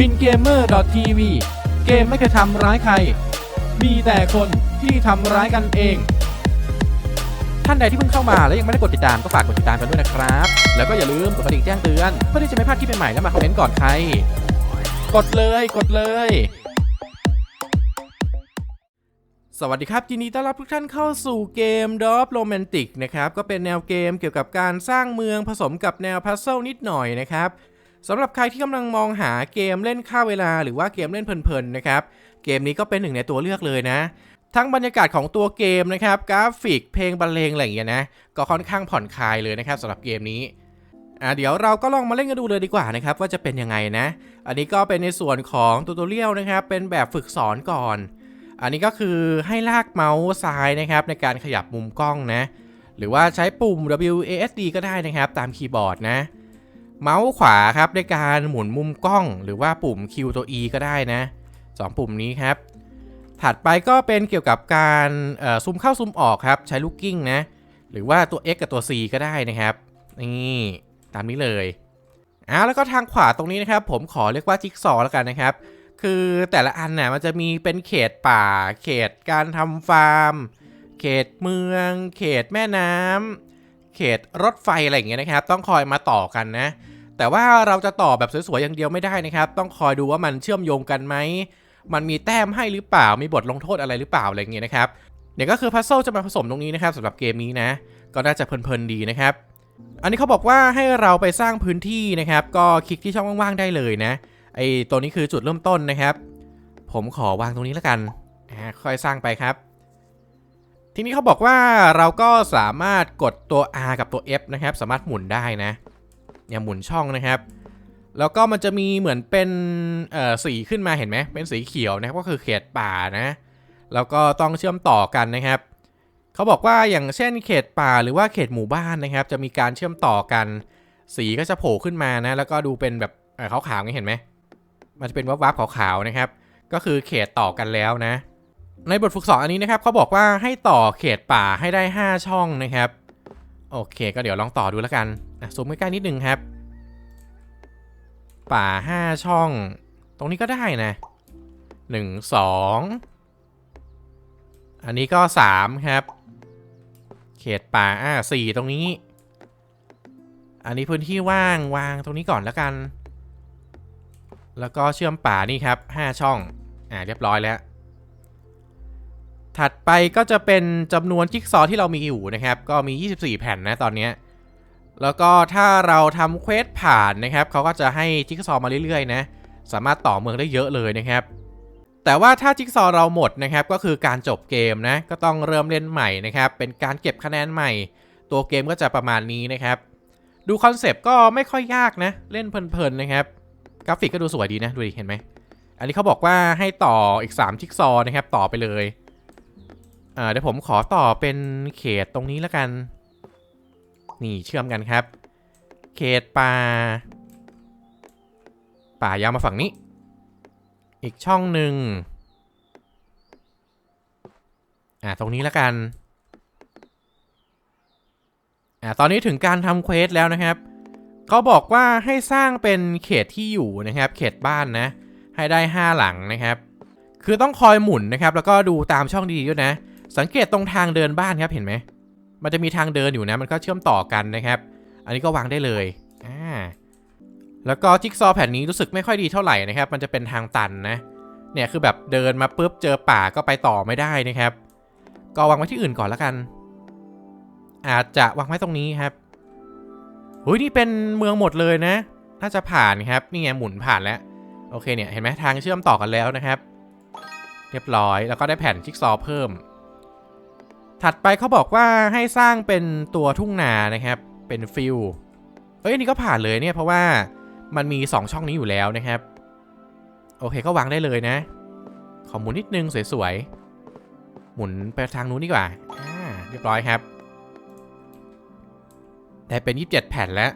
บินเกมเมอร์ TV เกมไม่เคยทำร้ายใคร มีแต่คนที่ทำร้ายกันเอง ท่านใดที่เพิ่งเข้ามาและยังไม่ได้กดติดตามก็ฝากกดติดตามกันด้วยนะครับ แล้วก็อย่าลืมกดกระดิ่งแจ้งเตือนเพื่อที่จะไม่พลาดคลิปใหม่ๆและมาคอมเมนต์ก่อนใคร กดเลยกดเลย สวัสดีครับยินดีต้อนรับทุกท่านเข้าสู่เกม d o p Romantic นะครับ ก็เป็นแนวเกมเกี่ยวกับการสร้างเมืองผสมกับแนวพัซเซิลนิดหน่อยนะครับ สำหรับใครที่กำลังมองหาเกมเล่นฆ่าเวลาหรือว่าเกมเล่นเพลินๆนะครับ เกมนี้ก็เป็นหนึ่งในตัวเลือกเลยนะ ทั้งบรรยากาศของตัวเกมนะครับ กราฟิกเพลงบรรเลงอะไรอย่างเงี้ยนะ ก็ค่อนข้างผ่อนคลายเลยนะครับสำหรับเกมนี้อะเดี๋ยวเราก็ลองมาเล่นกันดูเลยดีกว่านะครับว่าจะเป็นยังไงนะ อันนี้ก็เป็นในส่วนของตูตเรียลนะครับ เป็นแบบฝึกสอนก่อน อันนี้ก็คือให้ลากเมาส์ซ้ายนะครับในการขยับมุมกล้องนะ หรือว่าใช้ปุ่ม WASD ก็ได้นะครับ ตามคีย์บอร์ดนะ เมาส์ขวาครับในการหมุนมุมกล้องหรือว่าปุ่ม Q ตัว E ก็ได้นะสองปุ่มนี้ครับ ถัดไปก็เป็นเกี่ยวกับการซูมเข้าซูมออกครับ ใช้ลูกกิ้งนะ หรือว่าตัว X กับตัว C ก็ได้นะครับ นี่ตามนี้เลยอ่าแล้วก็ทางขวาตรงนี้นะครับ ผมขอเรียกว่าจิ๊กซอว์แล้วกันนะครับ คือแต่ละอันน่ะมันจะมีเป็นเขตป่า เขตการทำฟาร์ม เขตเมือง เขตแม่น้ำ เขตรถไฟอะไรอย่างเงี้ยนะครับ ต้องคอยมาต่อกันนะ แต่ว่าเราจะต่อแบบสวยๆอย่างเดียวไม่ได้นะครับ ต้องคอยดูว่ามันเชื่อมโยงกันไหม มันมีแต้มให้หรือเปล่า มีบทลงโทษอะไรหรือเปล่าอะไรอย่างเงี้ยนะครับเดี๋ยวก็คือพัซเซิลจะมาผสมตรงนี้นะครับสำหรับเกมนี้นะ ก็น่าจะเพลินๆดีนะครับ อันนี้เขาบอกว่าให้เราไปสร้างพื้นที่นะครับ ก็คลิกที่ช่องว่างๆได้เลยนะ ไอตัวนี้คือจุดเริ่มต้นนะครับ ผมขอวางตรงนี้แล้วกันอ่าค่อยสร้างไปครับ ทีนี้เขาบอกว่าเราก็สามารถกดตัว R กับตัว F นะครับ สามารถหมุนได้นะอย่าหมุนช่องนะครับ แล้วก็มันจะมีเหมือนเป็นสีขึ้นมาเห็นไหมเป็นสีเขียวนะครับก็คือเขตป่านะแล้วก็ต้องเชื่อมต่อกันนะครับเขาบอกว่าอย่างเช่นเขตป่าหรือว่าเขตหมู่บ้านนะครับ จะมีการเชื่อมต่อกัน สีก็จะโผล่ขึ้นมานะ แล้วก็ดูเป็นแบบเอ่อขาวๆนี่เห็นไหมมันจะเป็นวับๆขาวๆนะครับ ก็คือเขตต่อกันแล้วนะ ในบทฝึกสอนอันนี้นะครับเขาบอกว่าให้ต่อเขตป่าให้ได้ 5 ช่องนะครับ โอเค ก็เดี๋ยวลองต่อดูแล้วกันอะซูมใกล้ๆนิดนึงครับ ป่า 5 ช่อง ตรงนี้ก็ได้นะ 1 2 อันนี้ก็ 3 ครับ เขตป่าอ่า4ตรงนี้ อันนี้พื้นที่ว่างวางตรงนี้ก่อนแล้วกัน แล้วก็เชื่อมป่านี่ครับ 5 ช่อง อ่าเรียบร้อยแล้ว ถัดไปก็จะเป็นจำนวนจิ๊กซอว์ที่เรามีอยู่นะครับ ก็มี 24 แผ่นนะตอนนี้ แล้วก็ถ้าเราทำเควสผ่านนะครับเขาก็จะให้จิ๊กซอว์มาเรื่อยๆนะ สามารถต่อเมืองได้เยอะเลยนะครับ แต่ว่าถ้าจิ๊กซอว์เราหมดนะครับ ก็คือการจบเกมนะ ก็ต้องเริ่มเล่นใหม่นะครับ เป็นการเก็บคะแนนใหม่ ตัวเกมก็จะประมาณนี้นะครับ ดูคอนเซปต์ก็ไม่ค่อยยากนะ เล่นเพลินๆนะครับ กราฟิกก็ดูสวยดีนะ ดูดิ เห็นไหม อันนี้เขาบอกว่าให้ต่ออีก3จิ๊กซอว์นะครับ ต่อไปเลย เดี๋ยวผมขอต่อเป็นเขตตรงนี้แล้วกัน นี่เชื่อมกันครับ เขตป่า ป่ายาวมาฝั่งนี้ อีกช่องหนึ่งอ่าตรงนี้แล้วกัน อ่าตอนนี้ถึงการทำเควสแล้วนะครับเขาบอกว่าให้สร้างเป็นเขตที่อยู่นะครับ เขตบ้านนะ ให้ได้ 5 หลังนะครับ คือต้องคอยหมุนนะครับ แล้วก็ดูตามช่องดีด้วยนะ สังเกตตรงทางเดินบ้านครับเห็นไหม มันจะมีทางเดินอยู่นะ มันก็เชื่อมต่อกันนะครับ อันนี้ก็วางได้เลยอ่าแล้วก็จิ๊กซอแผ่นนี้รู้สึกไม่ค่อยดีเท่าไหร่นะครับ มันจะเป็นทางตันนะ เนี่ยคือแบบเดินมาปุ๊บเจอป่าก็ไปต่อไม่ได้นะครับ ก็วางไว้ที่อื่นก่อนแล้วกัน อาจจะวางไว้ตรงนี้ครับเฮ้ยนี่เป็นเมืองหมดเลยนะ น่าจะผ่านครับ นี่ไงหมุนผ่านแล้ว โอเคเนี่ยเห็นไหมทางเชื่อมต่อกันแล้วนะครับ เรียบร้อย แล้วก็ได้แผ่นจิ๊กซอเพิ่ม ถัดไปเขาบอกว่าให้สร้างเป็นตัวทุ่งนานะครับ เป็นฟิลเอ้ยอันนี่ก็ผ่านเลยเนี่ยเพราะว่ามันมี 2 ช่องนี้อยู่แล้วนะครับ โอเคก็วางได้เลยนะ ขอหมุนนิดนึงสวยๆ หมุนไปทางนู้นดีกว่าอ่าเรียบร้อยครับแต่เป็น 27 แผ่นแล้ว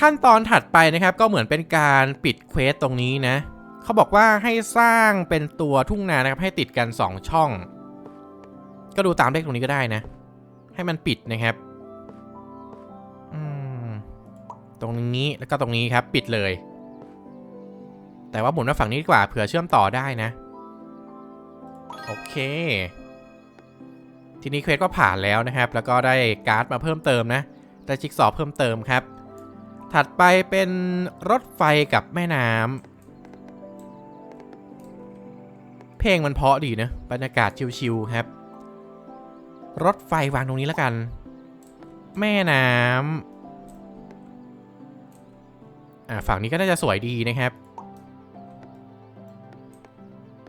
ขั้นตอนถัดไปนะครับ ก็เหมือนเป็นการปิดเควสตรงนี้นะ เขาบอกว่าให้สร้างเป็นตัวทุ่งนานะครับให้ติดกัน 2 ช่อง ก็ดูตามเลขตรงนี้ก็ได้นะ ให้มันปิดนะครับตรงนี้แล้วก็ตรงนี้ครับปิดเลย แต่ว่าหมุนมาฝั่งนี้ดีกว่าเผื่อเชื่อมต่อได้นะ โอเค ทีนี้เควสก็ผ่านแล้วนะครับ แล้วก็ได้การ์ดมาเพิ่มเติมนะได้จิ๊กซอเพิ่มเติมครับ ถัดไปเป็นรถไฟกับแม่น้ำเพลงมันเพาะดีนะบรรยากาศชิวๆครับ รถไฟวางตรงนี้แล้วกัน แม่น้ำอ่าฝั่งนี้ก็น่าจะสวยดีนะครับ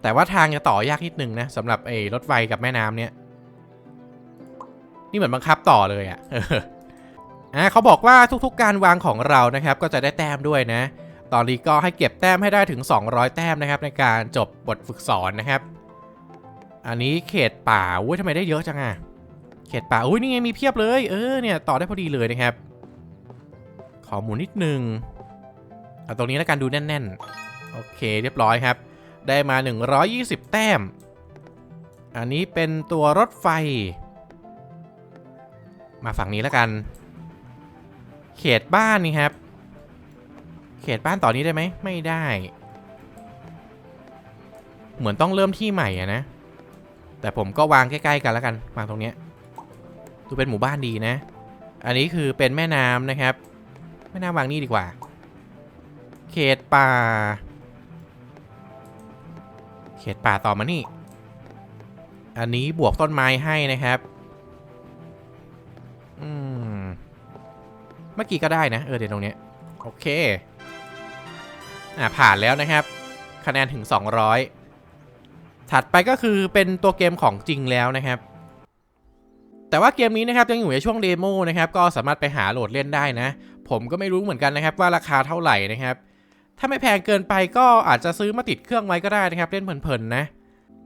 แต่ว่าทางจะต่อยากนิดนึงนะสำหรับไอ้รถไฟกับแม่น้ำเนี่ย นี่เหมือนบังคับต่อเลยอะ่ะอ่าเขาบอกว่าทุกๆการวางของเรานะครับ ก็จะได้แต้มด้วยนะ ตอนนี้ก็ให้เก็บแต้มให้ได้ถึง 200 แต้มนะครับ ในการจบบทฝึกสอนนะครับ อันนี้เขตป่าอุ้ยทำไมได้เยอะจังอะ เขตป่า อุ้ยนี่ไงมีเพียบเลย เออเนี่ยต่อได้พอดีเลยนะครับ ขอหมุนนิดนึง เอาตรงนี้แล้วกันดูแน่น ๆ โอเคเรียบร้อยครับ ได้มา 120 แต้ม อันนี้เป็นตัวรถไฟ มาฝั่งนี้แล้วกัน เขตบ้านนี่ครับ เขตบ้านต่อนนี้ได้ไหมไม่ได้ เหมือนต้องเริ่มที่ใหม่อะนะแต่ผมก็วางใกล้ ๆ กันแล้วกันวางตรงเนี้ย ดูเป็นหมู่บ้านดีนะ อันนี้คือเป็นแม่น้ำนะครับ แม่น้ำวางนี่ดีกว่า เขตป่า เขตป่าต่อมานี่ อันนี้บวกต้นไม้ให้นะครับอืมเมื่อกี้ก็ได้นะ เออเดี๋ยวตรงนี้โอเค อ่าผ่านแล้วนะครับ คะแนนถึง 200 ถัดไปก็คือเป็นตัวเกมของจริงแล้วนะครับ แต่ว่าเกมนี้นะครับยังอยู่ในช่วงเดโมนะครับก็สามารถไปหาโหลดเล่นได้นะ ผมก็ไม่รู้เหมือนกันนะครับว่าราคาเท่าไหร่นะครับ ถ้าไม่แพงเกินไปก็อาจจะซื้อมาติดเครื่องไว้ก็ได้นะครับเล่นเพลินๆนะ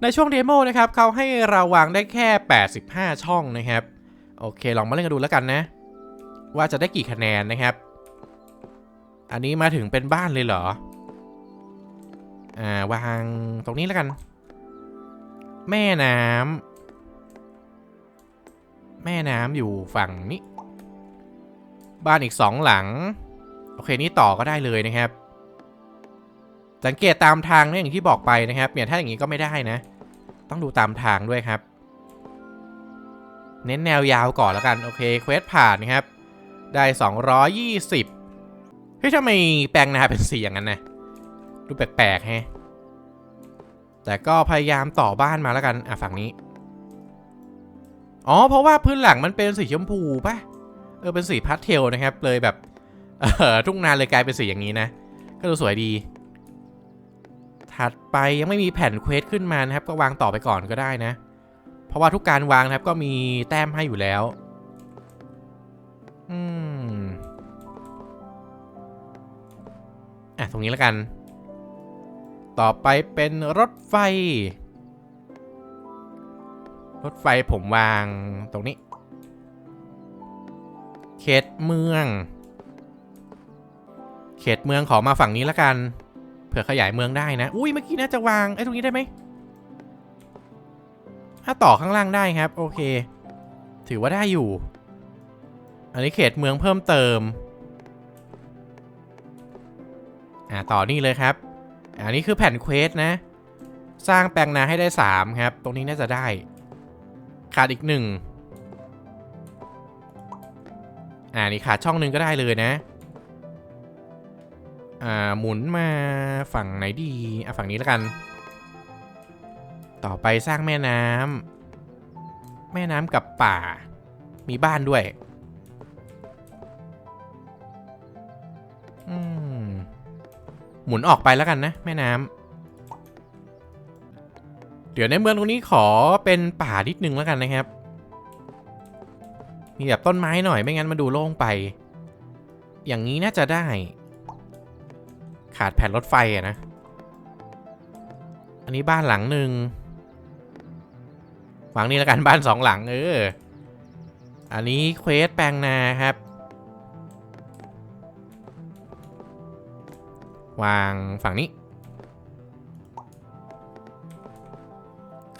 ในช่วงเดโมนะครับเขาให้เราวางได้แค่ 85 ช่องนะครับโอเคลองมาเล่นกันดูแล้วกันนะ ว่าจะได้กี่คะแนนนะครับ อันนี้มาถึงเป็นบ้านเลยเหรออ่าวางตรงนี้แล้วกัน แม่น้ำ แม่น้ำอยู่ฝั่งนี้ บ้านอีกสองหลัง โอเคนี่ต่อก็ได้เลยนะครับ สังเกตตามทางนะอย่างที่บอกไปนะครับเนี่ยถ้าอย่างนี้ก็ไม่ได้นะ ต้องดูตามทางด้วยครับ เน้นแนวยาวก่อนแล้วกัน โอเคเควสผ่านนะครับ ได้ 220เฮ้ยทำไมแปลงนาเป็นสีอย่างนั้นนะดูแปลกๆแฮะแต่ก็พยายามต่อบ้านมาแล้วกัน อะฝั่งนี้ อ๋อ เพราะว่าพื้นหลังมันเป็นสีชมพูป่ะ เออ เป็นสีพาสเทลนะครับ เลยแบบ เออทุ่งนาเลยกลายเป็นสีอย่างนี้นะ ก็ดูสวยดี ถัดไปยังไม่มีแผ่นเควสขึ้นมานะครับ ก็วางต่อไปก่อนก็ได้นะ เพราะว่าทุกการวางนะครับก็มีแต้มให้อยู่แล้ว อืม อะ ตรงนี้แล้วกัน ต่อไปเป็นรถไฟ รถไฟผมวางตรงนี้ เขตเมือง เขตเมืองขอมาฝั่งนี้แล้วกัน เผื่อขยายเมืองได้นะ อุ้ยเมื่อกี้น่าจะวางไอ้ตรงนี้ได้ไหมถ้าต่อข้างล่างได้ครับ โอเค ถือว่าได้อยู่ อันนี้เขตเมืองเพิ่มเติม อ่าต่อนี่เลยครับ อันนี้คือแผ่นเควสนะ สร้างแปลงนาให้ได้ 3 ครับ ตรงนี้น่าจะได้ ขาดอีกหนึ่งอ่านี่ขาดช่องหนึ่งก็ได้เลยนะ อ่าหมุนมาฝั่งไหนดีอะฝั่งนี้แล้วกัน ต่อไปสร้างแม่น้ำแม่น้ำกับป่า มีบ้านด้วยอืมหมุนออกไปแล้วกันนะ แม่น้ำ เดี๋ยวในเมืองตรงนี้ขอเป็นป่านิดนึงแล้วกันนะครับ มีแบบต้นไม้หน่อยไม่งั้นมาดูโล่งไป อย่างนี้น่าจะได้ ขาดแผ่นรถไฟอะนะ อันนี้บ้านหลังหนึ่งหวังนี้แล้วกันบ้านสองหลังเออ อันนี้เควสแปลงนาครับ วางฝั่งนี้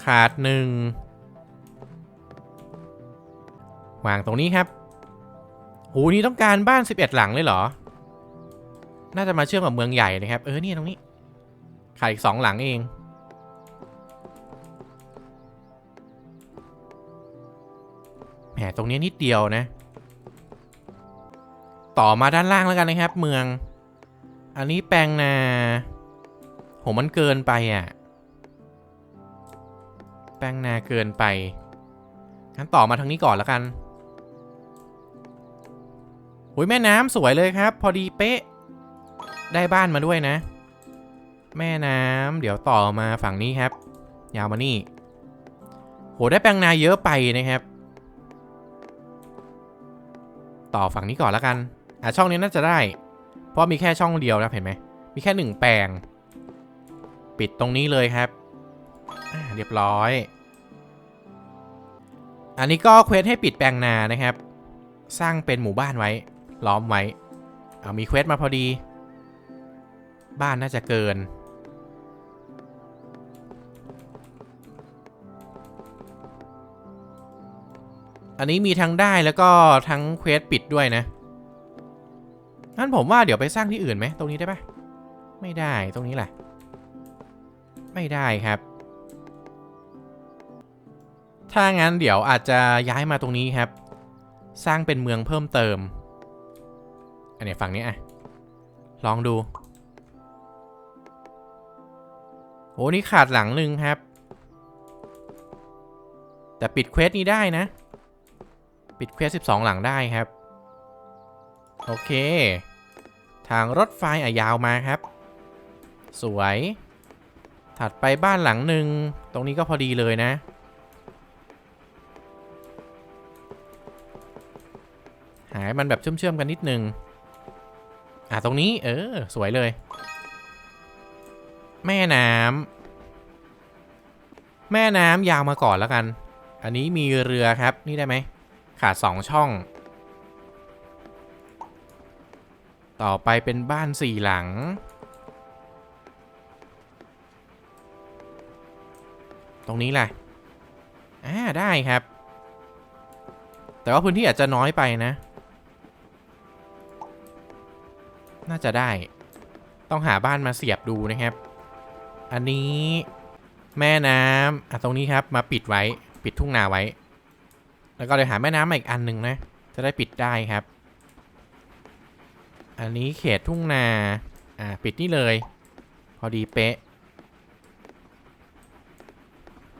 ขาดหนึ่งวางตรงนี้ครับ หูนี่ต้องการบ้าน 11 หลังเลยเหรอ น่าจะมาเชื่อมกับเมืองใหญ่นะครับ เออเนี่ยตรงนี้ ขาดอีกสองหลังเอง แหมตรงนี้นิดเดียวนะ ต่อมาด้านล่างแล้วกันนะครับ เมือง อันนี้แปลงนาโหมันเกินไปอะ แปลงนาเกินไป งั้นต่อมาทางนี้ก่อนแล้วกันหุยแม่น้ำสวยเลยครับ พอดีเป๊ะ ได้บ้านมาด้วยนะ แม่น้ำเดี๋ยวต่อมาฝั่งนี้ครับ ยาวมานี่โหได้แปลงนาเยอะไปนะครับ ต่อฝั่งนี้ก่อนแล้วกันอะช่องนี้น่าจะได้ เพราะมีแค่ช่องเดียวนะเห็นไหมมีแค่หนึ่งแปลง ปิดตรงนี้เลยครับ เรียบร้อย อันนี้ก็เควสให้ปิดแปลงนานะครับ สร้างเป็นหมู่บ้านไว้ ล้อมไว้ เอามีเควสมาพอดี บ้านน่าจะเกิน อันนี้มีทั้งได้แล้วก็ทั้งเควสปิดด้วยนะงั้นผมว่าเดี๋ยวไปสร้างที่อื่นไหม ตรงนี้ได้ปะไม่ได้ตรงนี้แหละ ไม่ได้ครับ ถ้างั้นเดี๋ยวอาจจะย้ายมาตรงนี้ครับ สร้างเป็นเมืองเพิ่มเติม อันนี้ฝั่งนี้อะ ลองดูโอ้นี่ขาดหลังหนึ่งครับ แต่ปิดเควสนี้ได้นะ ปิดเควส 12 หลังได้ครับ โอเค ทางรถไฟอะยาวมาครับ สวย ถัดไปบ้านหลังหนึ่ง ตรงนี้ก็พอดีเลยนะ หายมันแบบเชื่อมๆกันนิดนึง อะตรงนี้ เออ สวยเลย แม่น้ำแม่น้ำยาวมาก่อนแล้วกัน อันนี้มีเรือครับนี่ได้ไหมขาดสองช่อง ต่อไปเป็นบ้านสี่หลัง ตรงนี้แหละอ่าได้ครับ แต่ว่าพื้นที่อาจจะน้อยไปนะ น่าจะได้ ต้องหาบ้านมาเสียบดูนะครับ อันนี้แม่น้ำอะตรงนี้ครับมาปิดไว้ปิดทุ่งนาไว้ แล้วก็เลยหาแม่น้ำมาอีกอันหนึ่งนะ จะได้ปิดได้ครับ อันนี้เขตทุ่งนา อ่าปิดนี่เลย พอดีเป๊ะ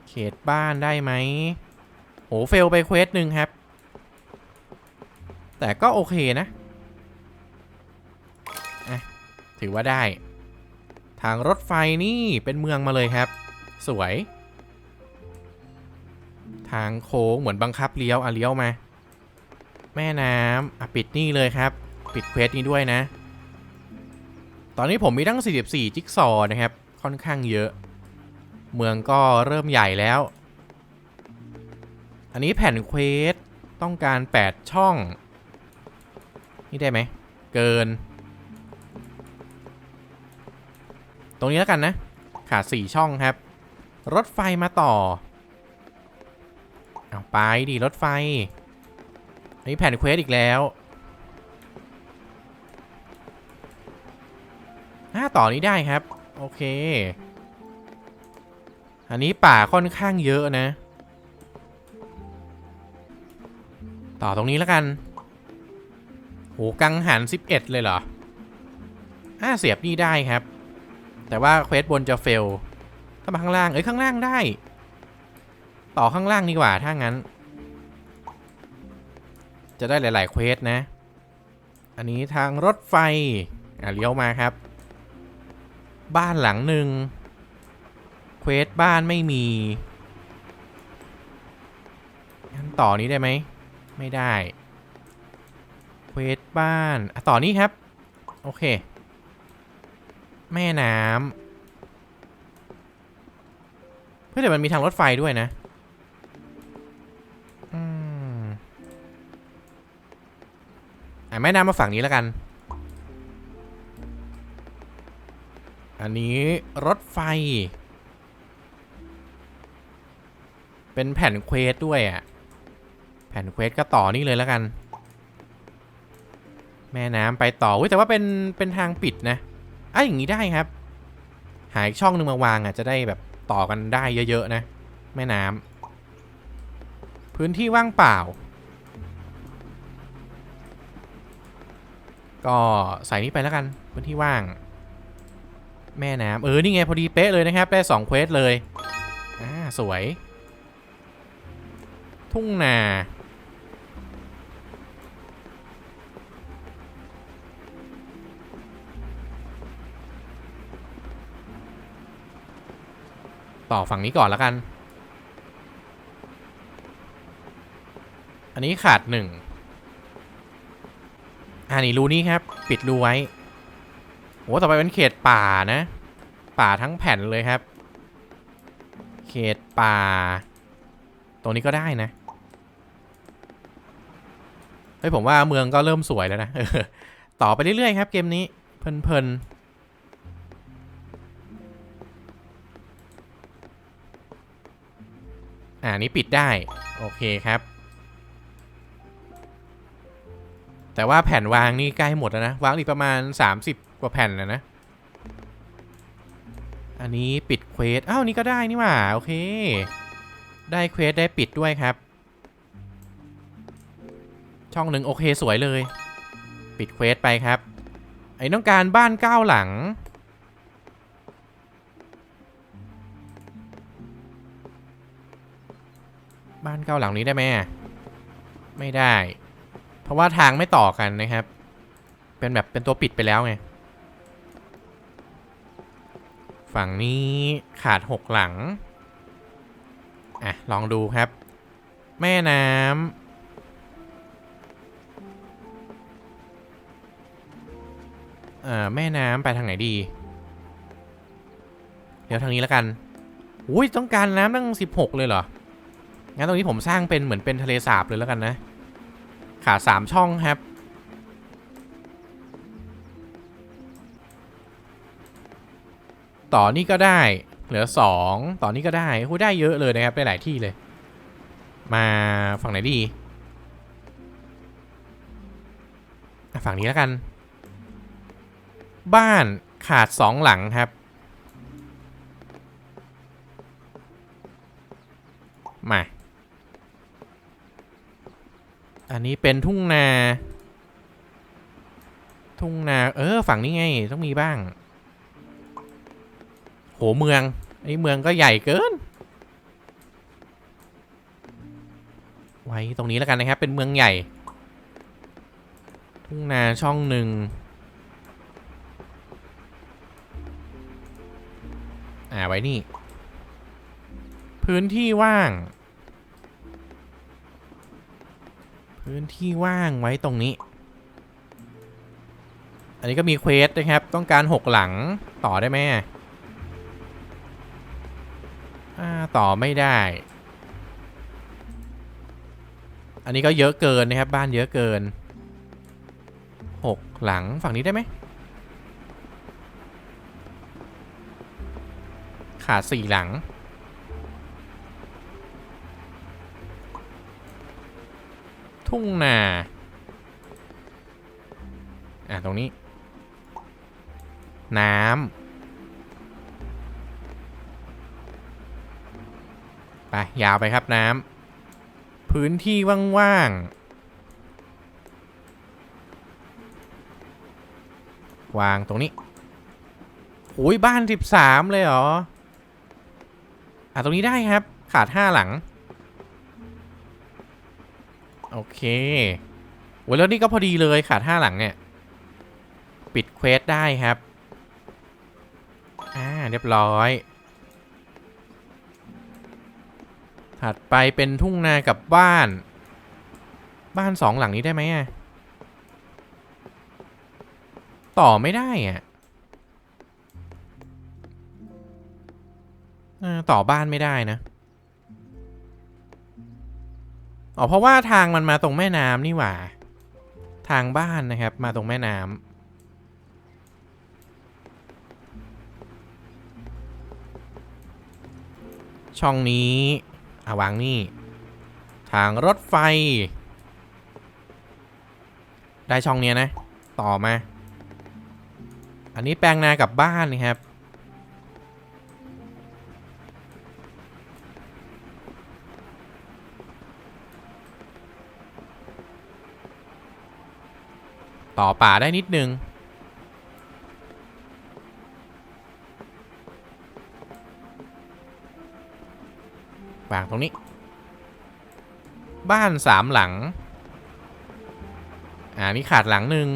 เขตบ้านได้ไหมโหเฟลไปเควสหนึ่งครับ แต่ก็โอเคนะ ถือว่าได้ ทางรถไฟนี่เป็นเมืองมาเลยครับ สวย ทางโค้งเหมือนบังคับเลี้ยวอะเลี้ยวมา แม่น้ำอะปิดนี่เลยครับ ปิดเควสนี้ด้วยนะ ตอนนี้ผมมีตั้ง 44 จิ๊กซอนะครับ ค่อนข้างเยอะ เมืองก็เริ่มใหญ่แล้ว อันนี้แผ่นเควสต้องการ 8 ช่อง นี่ได้ไหม เกิน ตรงนี้แล้วกันนะ ขาด4ช่องครับ รถไฟมาต่อ เอาไปดิรถไฟอันนี้แผ่นเควสอีกแล้วหน้าต่อนี้ได้ครับ โอเค อันนี้ป่าค่อนข้างเยอะนะ ต่อตรงนี้แล้วกันโหกังหัน11 เลยเหรออ่าเสียบนี่ได้ครับ แต่ว่าเควสบนจะเฟลถ้ามาข้างล่าง เอ้ยข้างล่างได้ ต่อข้างล่างดีกว่า ถ้างั้น จะได้หลาย ๆ เควสนะ อันนี้ทางรถไฟ อะเลี้ยวมาครับ บ้านหลังหนึ่งเควสบ้านไม่มีงั้นต่อนี้ได้ไหม ไม่ได้เควสบ้าน อะต่อนี้ครับ โอเค แม่น้ำเพื่อแต่มันมีทางรถไฟด้วยนะอืมอะแม่น้ำมาฝั่งนี้แล้วกัน อันนี้รถไฟ เป็นแผ่นเควสด้วยอะ แผ่นเควสก็ต่อนี่เลยแล้วกัน แม่น้ำไปต่อเว้ยแต่ว่าเป็นเป็นทางปิดนะ อะอย่างนี้ได้ครับ หาอีกช่องหนึ่งมาวางอะจะได้แบบต่อกันได้เยอะๆนะ แม่น้ำพื้นที่ว่างเปล่า ก็ใส่นี้ไปแล้วกัน พื้นที่ว่าง แม่น้ำเออ นี่ไงพอดีเป๊ะเลยนะครับ ได้2เควสเลย อ่า สวย ทุ่งนา ต่อฝั่งนี้ก่อนแล้วกัน อันนี้ขาดหนึ่งอ่านี่รูนี้ครับ ปิดรูไว้โอ้ต่อไปเป็นเขตป่านะ ป่าทั้งแผ่นเลยครับ เขตป่า ตรงนี้ก็ได้นะเฮ้ยผมว่าเมืองก็เริ่มสวยแล้วนะต่อไปเรื่อยๆครับเกมนี้ เพลินๆ อ่านี้ปิดได้ โอเคครับ แต่ว่าแผ่นวางนี่ใกล้หมดแล้วนะวางอีกประมาณ 30 กว่าแผ่นแล้วนะ อันนี้ปิดเควสอ้าวนี่ก็ได้นี่หว่าโอเค ได้เควสได้ปิดด้วยครับ ช่องหนึ่งโอเคสวยเลย ปิดเควสไปครับ ไอ้ต้องการบ้านเก้าหลัง บ้านเก้าหลังนี้ได้ไหมไม่ได้ เพราะว่าทางไม่ต่อกันนะครับ เป็นแบบเป็นตัวปิดไปแล้วไง ฝั่งนี้ขาดหกหลัง อะ ลองดูครับ แม่น้ำเอ่อแม่น้ำไปทางไหนดี เดี๋ยวทางนี้แล้วกัน อุ้ยต้องการน้ำตั้ง16เลยเหรอ งั้นตรงนี้ผมสร้างเป็นเหมือนเป็นทะเลสาบเลยแล้วกันนะ ขาดสามช่องครับ ต่อนี่ก็ได้ เหลือสองต่อนี่ก็ได้โอ้ยได้เยอะเลยนะครับ ได้หลายที่เลย มาฝั่งไหนดี ฝั่งนี้แล้วกัน บ้านขาดสองหลังครับ มา อันนี้เป็นทุ่งนา ทุ่งนา เออ ฝั่งนี้ไง ต้องมีบ้าง โห เมือง ไอ้เมืองก็ใหญ่เกิน ไว้ตรงนี้แล้วกันนะครับ เป็นเมืองใหญ่ ทุ่งนาช่องหนึ่ง อ่า ไว้นี่ พื้นที่ว่าง พื้นที่ว่างไว้ตรงนี้ อันนี้ก็มีเควสนะครับ ต้องการหกหลังต่อได้ไหมอ่าต่อไม่ได้ อันนี้ก็เยอะเกินนะครับ บ้านเยอะเกินหกหลังฝั่งนี้ได้ไหม ขาดสี่หลัง ทุ่งนา อะ ตรงนี้ น้ำ ไป ยาวไปครับน้ำ พื้นที่ว่างๆ วางตรงนี้โอ้ยบ้าน 13 เลยเหรอ อะ ตรงนี้ได้ครับ ขาด 5 หลัง โอเคโอ้แล้วนี่ก็พอดีเลยขาด5หลังเนี่ย ปิดเควสได้ครับ อ่า เรียบร้อย ถัดไปเป็นทุ่งนากับบ้าน บ้านสองหลังนี้ได้ไหมอะต่อไม่ได้อะต่อบ้านไม่ได้นะ อ๋อเพราะว่าทางมันมาตรงแม่น้ำนี่หว่า ทางบ้านนะครับ มาตรงแม่น้ำช่องนี้อาวางนี่ ทางรถไฟ ได้ช่องเนี้ยนะ ต่อมา อันนี้แปลงนากับบ้านนะครับ ต่อป่าได้นิดนึง วางตรงนี้ บ้านสามหลัง อ่านี่ขาดหลังหนึ่ง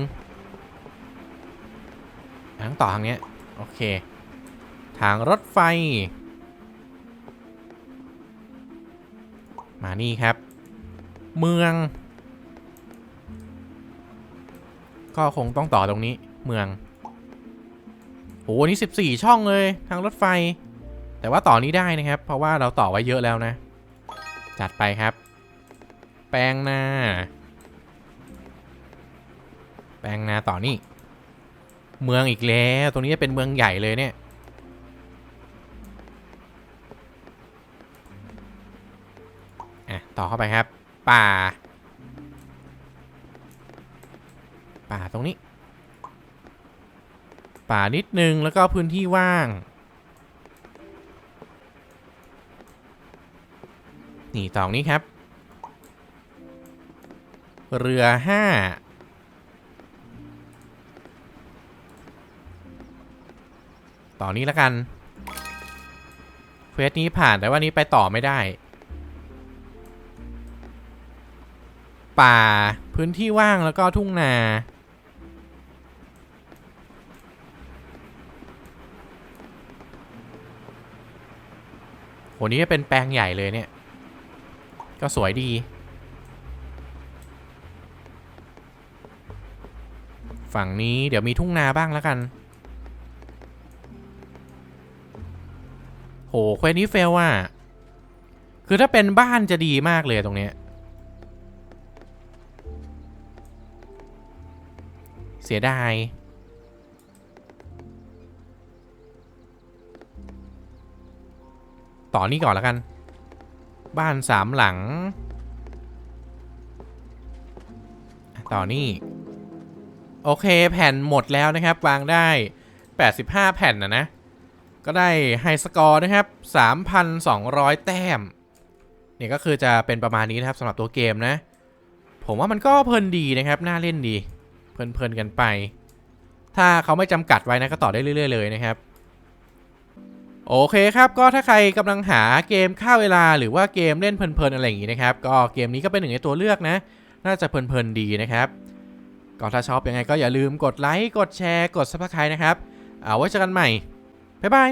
ทางต่อทางเนี้ย โอเค ทางรถไฟ มานี่ครับ เมือง ก็คงต้องต่อตรงนี้เมืองโอ้นี่ 14 ช่องเลยทางรถไฟ แต่ว่าต่อนี้ได้นะครับ เพราะว่าเราต่อไว้เยอะแล้วนะ จัดไปครับ แปลงนาแปลงนาต่อนี่ เมืองอีกแล้วตรงนี้จะเป็นเมืองใหญ่เลยเนี่ยอะต่อเข้าไปครับ ป่า ป่าตรงนี้ ป่านิดนึงแล้วก็พื้นที่ว่าง นี่ตรงนี้ครับ เรือห้าต่อนี้แล้วกันเควสนี้ผ่านแต่ว่านี้ไปต่อไม่ได้ ป่าพื้นที่ว่างแล้วก็ทุ่งนา โหนี้จะเป็นแปลงใหญ่เลยเนี่ย ก็สวยดี ฝั่งนี้เดี๋ยวมีทุ่งนาบ้างแล้วกัน โหเควนี้เฟลว่ะ คือถ้าเป็นบ้านจะดีมากเลยตรงเนี้ย เสียดาย ต่อนี่ก่อนแล้วกัน บ้านสามหลัง ต่อนี่ โอเคแผ่นหมดแล้วนะครับ วางได้ 85 แผ่นนะนะ ก็ได้ไฮสกอร์นะครับ 3,200 แต้ม เนี่ยก็คือจะเป็นประมาณนี้นะครับสำหรับตัวเกมนะ ผมว่ามันก็เพลินดีนะครับ น่าเล่นดี เพลินๆกันไป ถ้าเขาไม่จำกัดไว้นะก็ต่อได้เรื่อย ๆ เลยนะครับ โอเคครับ ก็ถ้าใครกำลังหาเกมฆ่าเวลาหรือว่าเกมเล่นเพลินๆอะไรอย่างนี้นะครับ ก็เกมนี้ก็เป็นหนึ่งในตัวเลือกนะ น่าจะเพลินๆดีนะครับก็ถ้าชอบยังไงก็อย่าลืมกดไลค์กดแชร์กด subscribe นะครับ เอาไว้เจอกันใหม่ บ๊ายบาย